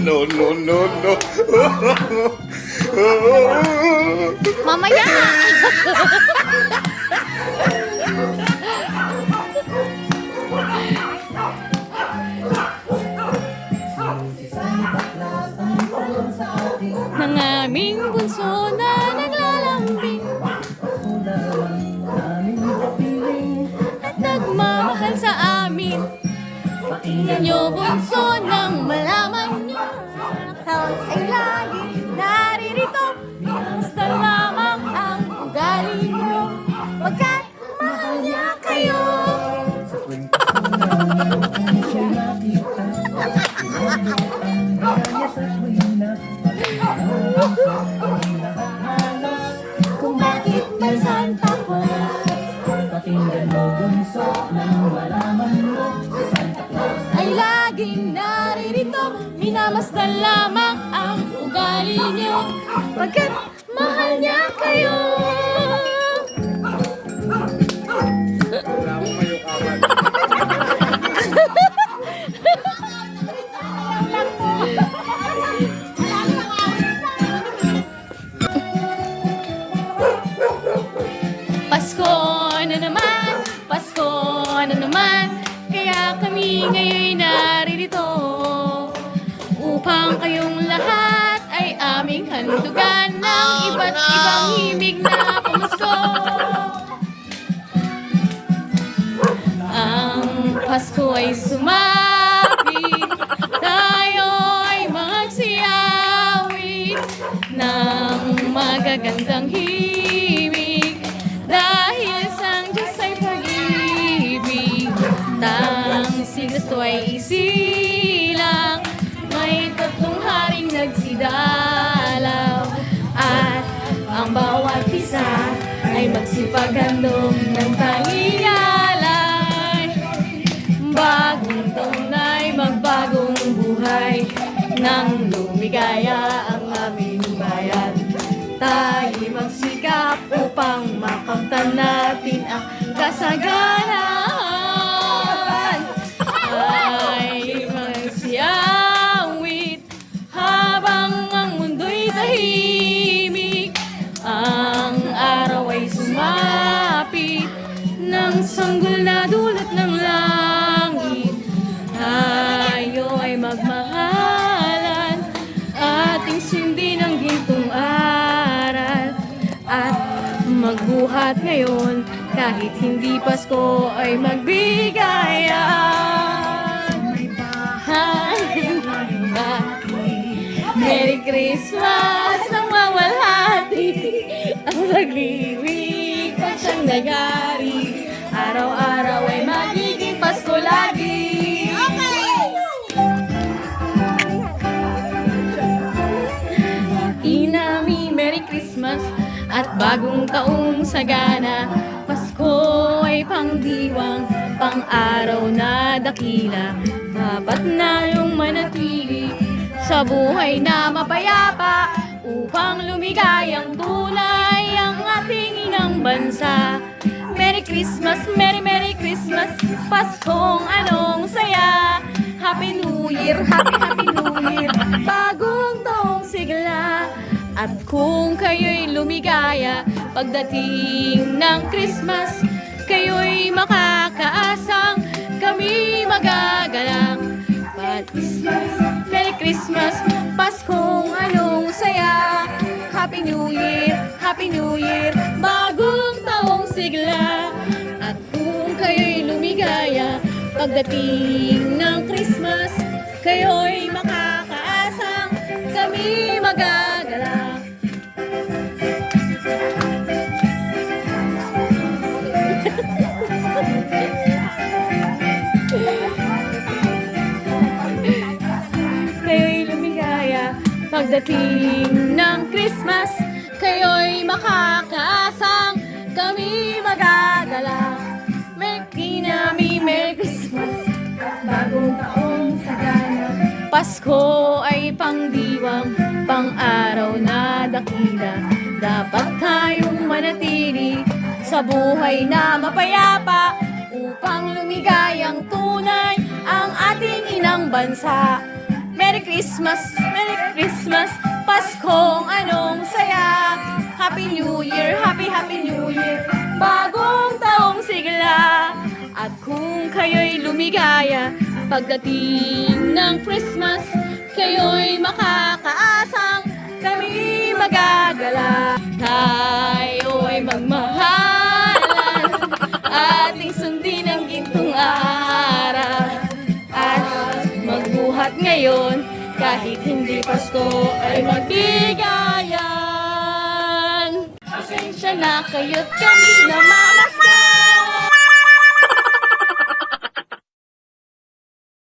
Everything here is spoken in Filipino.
no, no, no, no. Mamaya! ng aming bunso na naglalambing at nagmamahal sa amin. Pakinggan niyo bunso nang Tawag ay lagi naririto. Basta lamang ang ugali niyo? Pagkat mahal niya kayo. Kung bakit may Santa Claus? Pakinggan mo bunso nang malaman mo Santa Claus ay laging naririto Minamasdan lamang ang ugali niyo. Pagkat mahal niya kayo. Pasko na naman, Pasko na naman? Kaya kami ngayon naririto Upang kayong lahat ay aming handugan Ng iba't ibang himig na pamasko Ang Pasko ay sumapit Tayo ay magsiyawit Ng magagandang himig. Dahil sa Diyos ay pag-ibig Tang si ay isilang May tatlong haring nagsidalaw. At ang bawat isa ay magsipaghandog ng pangingalay Bagong taon ay magbagong buhay. Nang lumigaya ang aming bayan. Tayo magsikap upang makamtan natin ang kasaganahan sanggol na dulot ng langit. Tayo ay magmahalan Ating sindi ng gintong aral. At magbuhat ngayon Kahit hindi Pasko ay magbigayan. Merry Christmas nang mawalhati. Ang pag-ibig at siyang nagari Araw-araw ay magiging Pasko lagi. Inami Merry Christmas at bagong taong sagana. Pasko ay pangdiwang, pang-araw na dakila. Dapat na yung manatili sa buhay na mapayapa Upang tunay. ang Christmas Paskong anong saya. Happy New Year, Happy Happy New Year. Bagong taong sigla. At kung kayo'y lumigaya Pagdating ng Christmas Kayo'y makakaasang Kami magagalang. Pat Christmas, Merry Christmas Paskong anong saya. Happy New Year, Happy New Year. Bagong Pagdating ng Christmas Kayo'y makakaasang Kami magagalang Kayo'y lumigaya Pagdating ng Christmas Kayo'y makakaasang Kami magagala Pasko ay pangdiwang Pang-araw na dakila. Dapat tayong manatili Sa buhay na mapayapa Upang lumigayang tunay Ang ating inang bansa. Merry Christmas, Merry Christmas, Paskong anong saya. Happy New Year, Happy Happy New Year, bagong taong sigla. At kung kayo'y lumigaya, pagdating ng Christmas, kayo'y makakaasang kami magagala. Tayo'y magmahalan, ating sundin ang gintong araw. At magbuhat ngayon, kahit hindi Pasko ay magbigayan. Pasensya na kayo't kami na